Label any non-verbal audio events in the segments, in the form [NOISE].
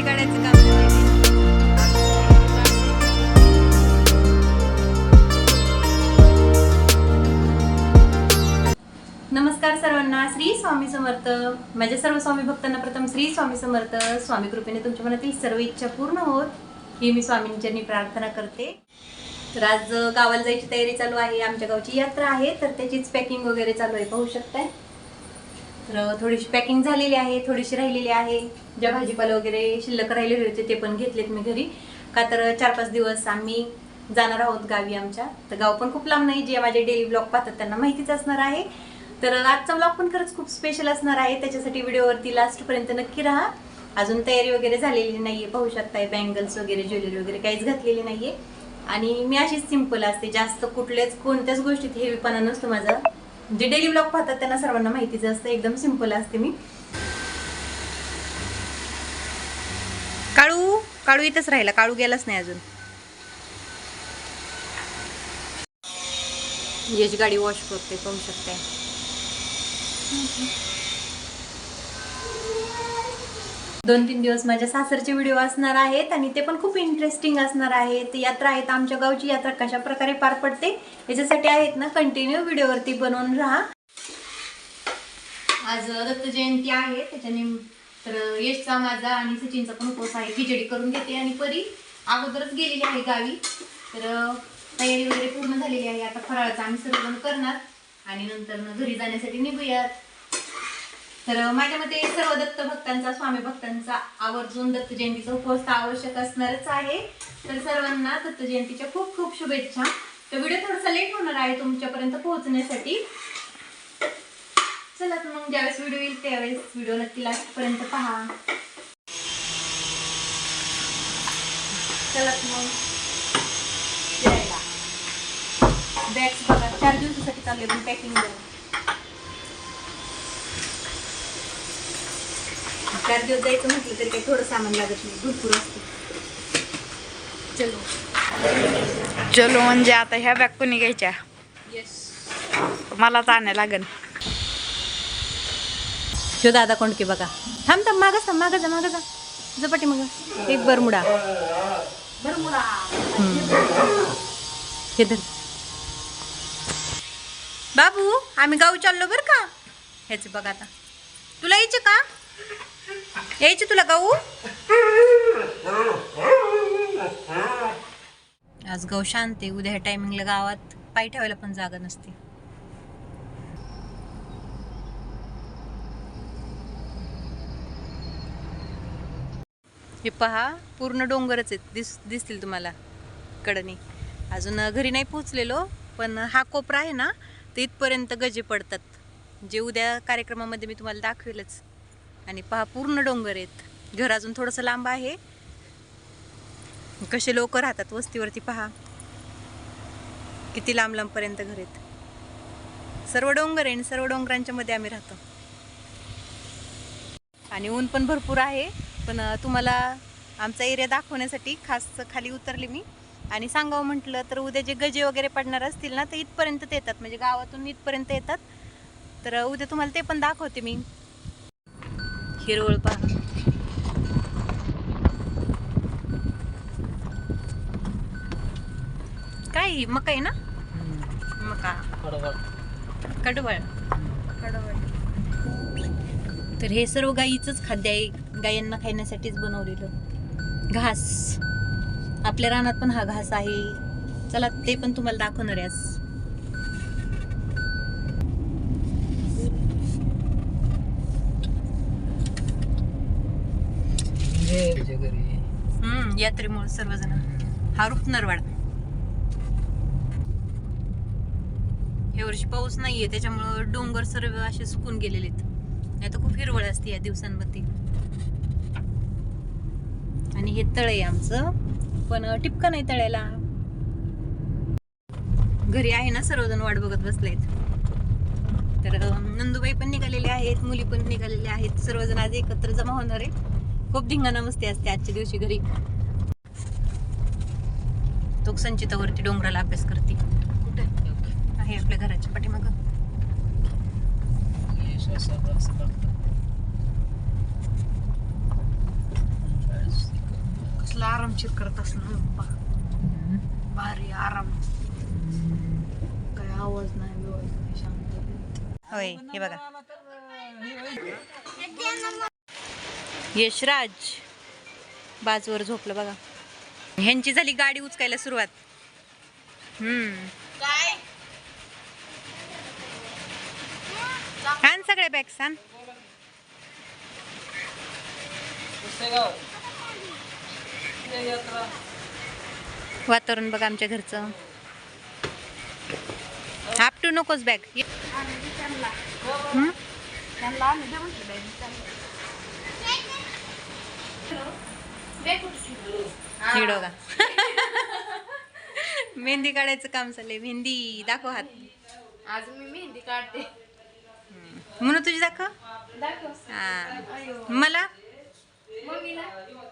दिंडी काढायचं काम नमस्कार सर्वांना श्री स्वामी समर्थ. माझ्या सर्व स्वामी भक्तांना प्रथम श्री स्वामी समर्थ. स्वामी कृपेने तुमच्या मनातील सर्व इच्छा पूर्ण होत. ही मी स्वामींच्यांनी प्रार्थना करते. तर आज गावाला जायची तयारी चालू आहे. आमच्या गावची यात्रा आहे. तर त्याचीच पॅकिंग वगैरे चालू आहे. पाहू शकताय. तर थोडीशी पॅकिंग झालेली आहे थोडीशी राहिलेली आहे. ज्या भाजीपाला वगैरे शिल्लक राहिलेले होते ते पण घेतलेत मी घरी. का तर चार पाच दिवस आम्ही जाणार आहोत गावी आमच्या. तर गाव पण खूप लांब नाही जे माझे डेली ब्लॉग पाहतात त्यांना माहितीच असणार आहे. तर आजचा ब्लॉग पण खरंच खूप स्पेशल असणार आहे. त्याच्यासाठी व्हिडिओवरती लास्टपर्यंत नक्की राहा. अजून तयारी वगैरे झालेली नाहीये पाहू शकताय बँगल्स वगैरे ज्वेलरी वगैरे काहीच घातलेली नाहीये. आणि मी अशीच सिंपल असते जास्त कुठल्याच कोणत्याच गोष्टीत हेवीपणा नसतो माझा. जे डेली ब्लॉग पाहतात त्यांना सर्वांना माहितीच असतं. एकदम सिंपल असते मी. काळू काळू इथंच राहिला. काळू गेलाच नाही अजून. याची गाडी वॉश करते पाहू शकते. दोन तीन दिवस माझ्या सासरचे व्हिडिओ असणार आहेत आणि ते पण खूप इंटरेस्टिंग असणार आहेत. यात्रा आहेत आमच्या गावची यात्रा कशा प्रकारे पार पडते याच्यासाठी आहेत ना कंटिन्यू व्हिडिओवरती बनवून राहा. आज दत्त जयंती आहे त्याच्याने तर यशचा माझा आणि सचिनचा पण उपवास आहे. खिचडी करून घेते आणि परी अगोदरच गेलेली आहे गावी. तर तयारी वगैरे पूर्ण झालेली आहे. आता फराळाचं आम्ही सर्वजण करणार आणि नंतर घरी जाण्यासाठी निघूयात. तर माझ्या मते सर्व दत्त भक्तांचा स्वामी भक्तांचा आवर्जून दत्त जयंतीचा उपवास आवश्यक असणारच आहे. तर सर्वांना दत्त जयंतीच्या खूप खूप शुभेच्छा. तर व्हिडिओ थोडासा लेट होणार आहे तुमच्यापर्यंत पोहोचण्यासाठी. चला तर मग ज्यावेळेस व्हिडिओ येईल त्यावेळेस व्हिडिओ नक्की लास्ट पर्यंत पहा. चला मग बॅग्स बघा. चार दिवसासाठी चालले पण पॅकिंग चार दिवस जायचं म्हटलं तरी काही थोडं सामान लागत नाही. भरपूर असते. चलो. चलो म्हणजे आता ह्या बॅग कोणी घ्यायच्या? येस मलाच आणायला लागन. शो दादा कोणके बघा? थांब थांब मागं थांब मागं जा मागं जा. झपाटी मग. एक बरमुडा. हे धर. बाबू आम्ही गाव चाललो बरं का? ह्याचे बघा आता. तुला यायचे का? यायची तुला गाऊ आज गाव शांत आहे. उद्या ह्या टायमिंगला गावात पाय ठेवायला पण जागा नसते. हे पहा पूर्ण डोंगरच आहेत. दिस दिसतील तुम्हाला कडनी. अजून घरी नाही पोचलेलो पण हा कोपरा आहे ना ते इथपर्यंत गजे पडतात. जे उद्या कार्यक्रमामध्ये मी तुम्हाला दाखवेलच. आणि पहा पूर्ण डोंगर आहेत. घर अजून थोडंसं लांब आहे. कसे लोक राहतात वस्तीवरती पहा. किती लांब लांबपर्यंत घर आहेत. सर्व डोंगर आहे आणि सर्व डोंगरांच्या मध्ये आम्ही राहतो. आणि ऊन पण भरपूर आहे. पण तुम्हाला आमचा एरिया दाखवण्यासाठी खास खाली उतरले मी. आणि सांगावं म्हटलं तर उद्या जे गजे वगैरे पडणार असतील ना ते इथपर्यंत येतात. म्हणजे गावातून इथपर्यंत येतात. तर उद्या तुम्हाला ते पण दाखवते मी. हिरवळ पहा. काय? मका आहे ना? मका. कडवळ. कडवळ. तर हे सर्व गाईचंच खाद्य आहे. गायांना खाण्यासाठीच बनवलेलं. घास. आपल्या रानात पण हा घास आहे. चला ते पण तुम्हाला दाखवणार आहे आज हम्म यात्रेमुळे सर्वजण. हा रुपनरवाडा या वर्षी पाऊस नाहीये त्याच्यामुळं डोंगर सर्व असे सुकून गेलेले आहेत. नाही तर खूप हिरवळ असते या दिवसांमध्ये आणि हे तळ आहे आमचं. पण टिपका नाही तळ्याला. घरी आहे ना सर्वजण वाट बघत बसलेत. तर नंदूबाई नंदुबाई पण निघालेले आहेत मुली पण निघालेल्या आहेत. सर्वजण आज एकत्र जमा होणार आहे. खूप धिंगाणा मस्ती असते आजच्या दिवशी घरी. तो संचितावरती डोंगराला अभ्यास करते कुठे? आहे आपल्या घराच्या पाठीमागं. कसला आरामशीर करत असणार पप्पा भारी आराम. काय आवाज नाही बिवाज नाही शांत होय हे बघा. यशराज. बाजूवर झोपलं बघा. ह्यांची झाली गाडी उचकायला सुरुवात. हम्म. आण सगळ्या बॅग्स आण. वातावरण बघा आमच्या घरचं. आपटू नकोस बॅग हिडो का मेहंदी काढायचं काम चाललंय. मेहंदी दाखव हात. आज मी मेहंदी काढते. म्हणून तुझी दाखव. दाखव. हा. मला? मम्मीला?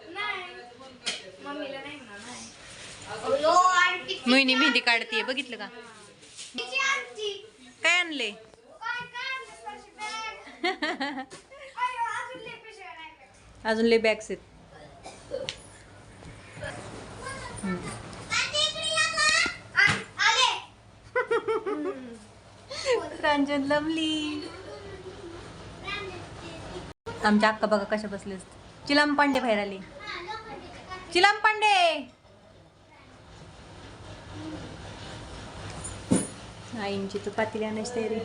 नाही. मम्मीला नाही म्हणा नाही. मोहिनी मेहंदी काढतीये बघितलं का? काय आणले? [LAUGHS] अजून लय बॅग्स आहेत. रंजन लमली आमच्या अक्का बघा कशा बसले चिलम पांडे बाहेर आली. चिलम पांडे. आईंची तू पातेली आणायची तयारी.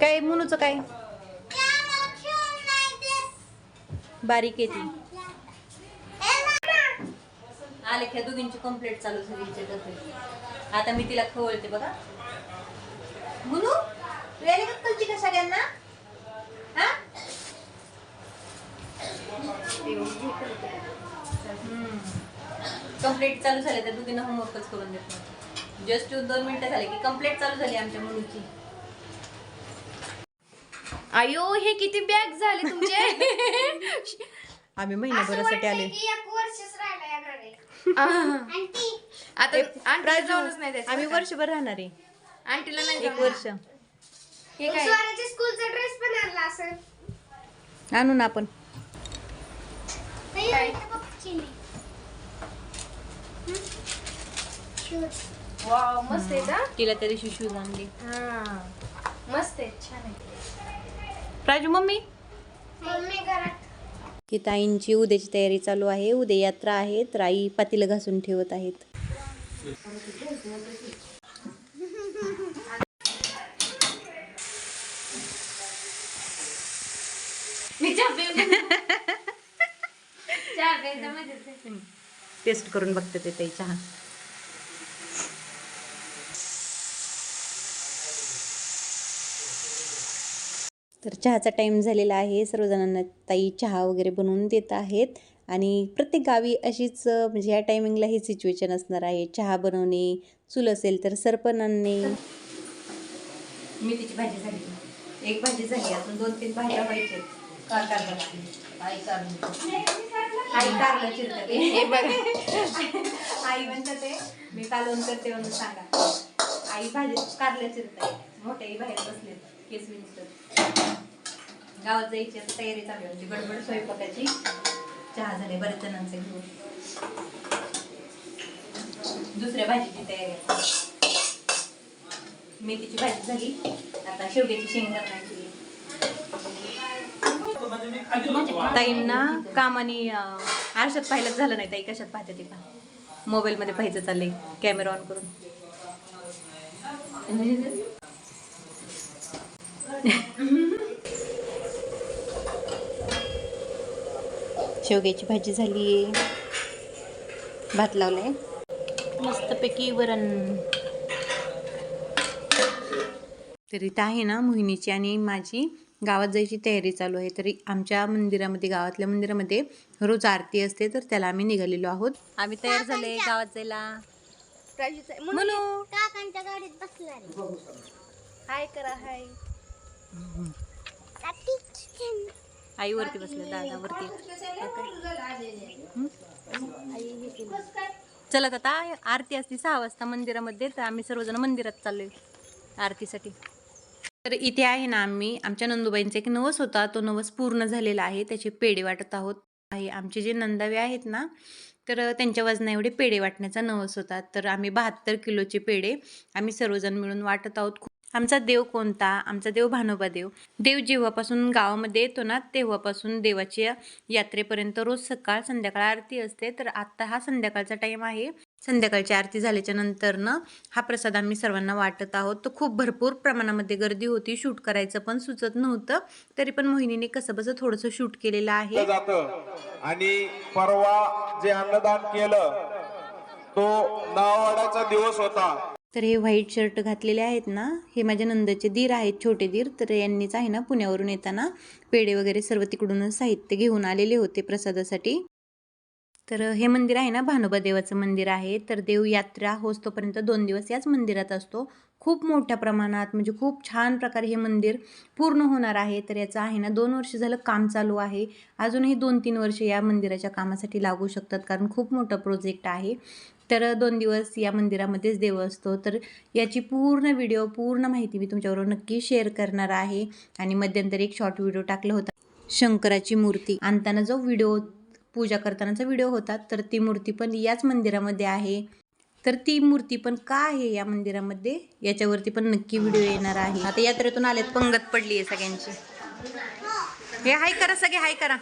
काय मुनूचं काय? बारीक आहे ती आले ख्या दोघींची कंप्लेंट चालू झाली. आता मी तिला खवळते बघा. मुनू तू यायला का कलची का सगळ्यांना? हा? कंप्लेंट चालू झाले तर दोघींना होमवर्कच करून देत जस्ट दोन मिनिटं झाले की कंप्लेंट चालू झाली आमच्या मुलीची अयो हे किती बॅग झाले तुमचे? आम्ही महिनाभरासाठी आले. आता जाऊनच नाही द्यायचं आम्ही वर्षभर राहणार आहे. आंटीला नाही एक वर्ष. हे काय? स्कूलचा ड्रेस पण आणला असेल. आणू ना आपण. मस्त आहे का? तिला त्या दिवशी शूज आणले. हा. मस्त आहे छान आहे. राजू मम्मी? मम्मी घरात की ताईंची उद्याची तयारी चालू आहे. उद्या यात्रा आहे. तर आई पातीला घासून ठेवत आहेत. [LAUGHS] टेस्ट करून बघते ते ताई चहा. तर चहाचा टाईम झालेला आहे. सर्वजणांना ताई चहा वगैरे बनवून देत आहेत. आणि प्रत्येक गावी अशीच म्हणजे या टायमिंगला ही सिच्युएशन असणार आहे. चहा बनवणे चूल असेल तर सरपण आणणे. मेथीची भाजी झाली. एक भाजी झाली. अजून दोन तीन भाज्या कार कार आई आई कारलं चिरते हे बघ. आई म्हणतात ते मी कालवण करते म्हणून सांगा. आई भाजी कारल्या चिरते. मोठे आई बाहेर बसले केस मिनिस्टर. गावात जायची आता तयारी चालू आहे. आमची गडबड स्वयंपाकाची. चहा झाले बरेच जणांचे घेऊन दुसऱ्या भाजीची तयारी मेथीची भाजी झाली. आता शेवग्याची शेंग करण्याची ताईंना काम आणि आरशात पाहिलंच झालं नाही. ताई कशात पाहते ते मोबाईलमध्ये पाहायचं चाललंय कॅमेरा ऑन करून. [LAUGHS] शेवग्याची भाजी झाली. भात लावलाय. मस्तपैकी वरण. तर इथं आहे ना मोहिनीची आणि माझी गावात जायची तयारी चालू आहे. तरी आमच्या मंदिरामध्ये गावातल्या मंदिरामध्ये रोज आरती असते. तर त्याला आम्ही निघालेलो आहोत. आम्ही तयार झाले गावात जायला. म्हणू काकांच्या गाडीत बसला हाय करा हाय. आई वरती बसले दादा वरती चला आता आरती असते सहा वाजता मंदिरामध्ये तर आम्ही सर्वजण मंदिरात चाललोय आरतीसाठी. तर इथे आहे ना आम्ही आमच्या नंदुबाईंचा एक नवस होता तो नवस पूर्ण झालेला आहे त्याचे पेढे वाटत आहोत. आहे आमचे जे नंदावे आहेत ना तर त्यांच्या वजना एवढे पेढे वाटण्याचा नवस होता. तर आम्ही बहात्तर किलोचे पेढे आम्ही सर्वजण मिळून वाटत आहोत. आमचा देव कोणता? आमचा देव भानोबा देव. देव जेव्हापासून गावामध्ये येतो ना तेव्हापासून देवाच्या यात्रेपर्यंत रोज सकाळ संध्याकाळ आरती असते. तर आत्ता हा संध्याकाळचा टाईम आहे. संध्याकाळची आरती झाल्याच्या नंतरनं हा प्रसाद आम्ही सर्वांना वाटत आहोत. तर खूप भरपूर प्रमाणामध्ये गर्दी होती. शूट करायचं पण सुचत नव्हतं. तरी पण मोहिनीने कसं थोडस थोडंसं शूट केलेलं आहे. आणि परवा जे अन्नदान केलं तो नावाडाचा दिवस होता. तर हे व्हाईट शर्ट घातलेले आहेत ना हे माझ्या नंदाचे दीर आहेत छोटे दीर. तर यांनीच आहे ना पुण्यावरून येताना पेढे वगैरे सर्व तिकडूनच साहित्य घेऊन आलेले होते प्रसादासाठी. तर हे मंदिर आहे ना भानोबा देवाचं मंदिर आहे. तर देव यात्रा होस्तोपर्यंत दोन दिवस याच मंदिरात असतो. खूप मोठ्या प्रमाणात म्हणजे खूप छान प्रकारे हे मंदिर पूर्ण होणार आहे. तर याचं आहे ना दोन वर्ष झालं काम चालू आहे. अजूनही दोन तीन वर्ष या मंदिराच्या कामासाठी लागू शकतात कारण खूप मोठा प्रोजेक्ट आहे. तर दोन दिवस या मंदिरामध्येच देव असतो. तर याची पूर्ण व्हिडिओ पूर्ण माहिती मी तुमच्याबरोबर नक्की शेअर करणार आहे. आणि मध्यंतरी एक शॉर्ट व्हिडिओ टाकला होता. शंकराची मूर्ती. आणताना जो व्हिडिओ पूजा करतानाचा व्हिडिओ होता तर ती मूर्ती पण याच मंदिरामध्ये आहे. तर ती मूर्ती पण का आहे या मंदिरामध्ये? याच्यावरती पण नक्की व्हिडिओ येणार आहे. आता यात्रेतून आलेत पंगत पडली आहे सगळ्यांची. हे हाय करा सगळे हाय करा.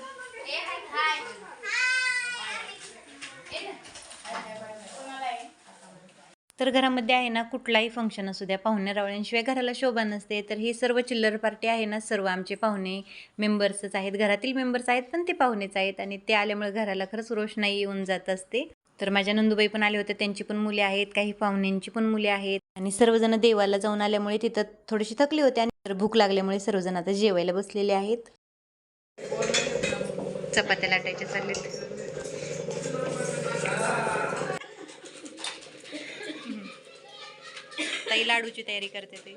तर घरामध्ये आहे ना कुठलाही फंक्शन असू द्या पाहुणे रावळ्यांशिवाय घराला शोभा नसते. तर ही सर्व चिल्लर पार्टी आहे ना सर्व आमचे पाहुणे मेंबर्सच आहेत. घरातील मेंबर्स आहेत पण ते पाहुणेच आहेत आणि ते आल्यामुळे घराला खरंच रोषणाई येऊन जात असते. तर माझ्या नंदुबाई पण आले होते त्यांची पण मुले आहेत काही पाहुण्यांची पण मुले आहेत. आणि सर्वजण देवाला जाऊन आल्यामुळे तिथं थोडीशी थकली होती आणि तर भूक लागल्यामुळे सर्वजण आता जेवायला बसलेले आहेत. चपात्या लाटायच्या चाललेत. ताई लाडूची तयारी करते ते.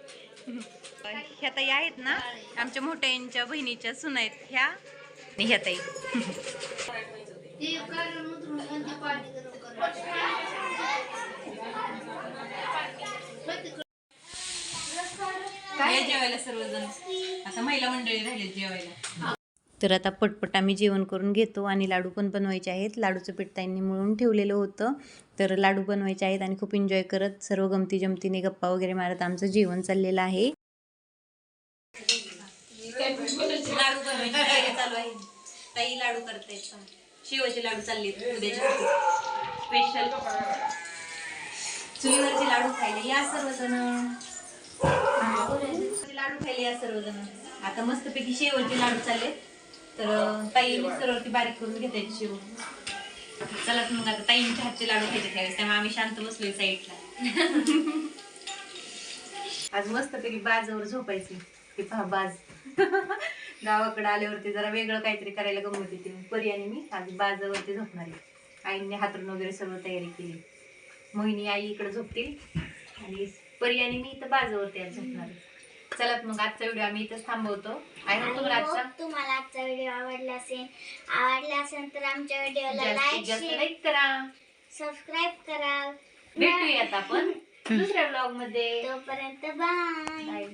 [LAUGHS] ह्या ताई आहेत ना आमच्या मोठ्यांच्या बहिणीच्या सुना आहेत ह्या आणि ह्या ताई. जेवायला सर्वजण. आता महिला मंडळी राहिलेत जेवायला. तर आता पटपट आम्ही जेवण करून घेतो आणि लाडू पण बनवायचे आहेत. लाडूचं पीठ ताईंनी मिळून ठेवलेलं होतं. तर लाडू बनवायचे आहेत आणि खूप एन्जॉय करत सर्व गमती जमतीने गप्पा वगैरे मारत आमचं जेवण चाललेलं आहे. लाडू बनवायची चालू आहे. ताई लाडू करतायत लाडू चालले उद्याचे. स्पेशल चुलीवरचे लाडू खायला या सर्वजण. लाडू खायला या सर्वजण. आता मस्तपैकी शेवटचे लाडू चालले तर ताई मिक्सरवरती बारीक करून घेतायची शेव चला मग आता ताईंच्या हातचे लाडू खायचे त्यावेळेस त्यामुळे आम्ही शांत बसलोय साईडला. आज मस्तपैकी बाजावर झोपायची ते पहा बाज. गावाकडे आल्यावरती जरा वेगळं काहीतरी करायला गमत येते परी आणि मी आज बाजावरती झोपणार आहे. आईने हातरून वगैरे सर्व तयारी केली. मोहिनी आई इकडे झोपतील. आणि परी आणि मी इथं बाजावरती आज झोपणार आहे. चला मग आजचा व्हिडिओ आम्ही इथंच थांबवतो. मग तुम्हाला आजचा होप तुम्हाला आजचा व्हिडिओ आवडला असेल. आवडला असेल तर आमच्या व्हिडिओला जास्तीत लाईक जास्त शेअर लाईक करा. सबस्क्राईब करा. भेटूयात आपण [LAUGHS] दुसऱ्या ब्लॉगमध्ये. तोपर्यंत बाय Bye.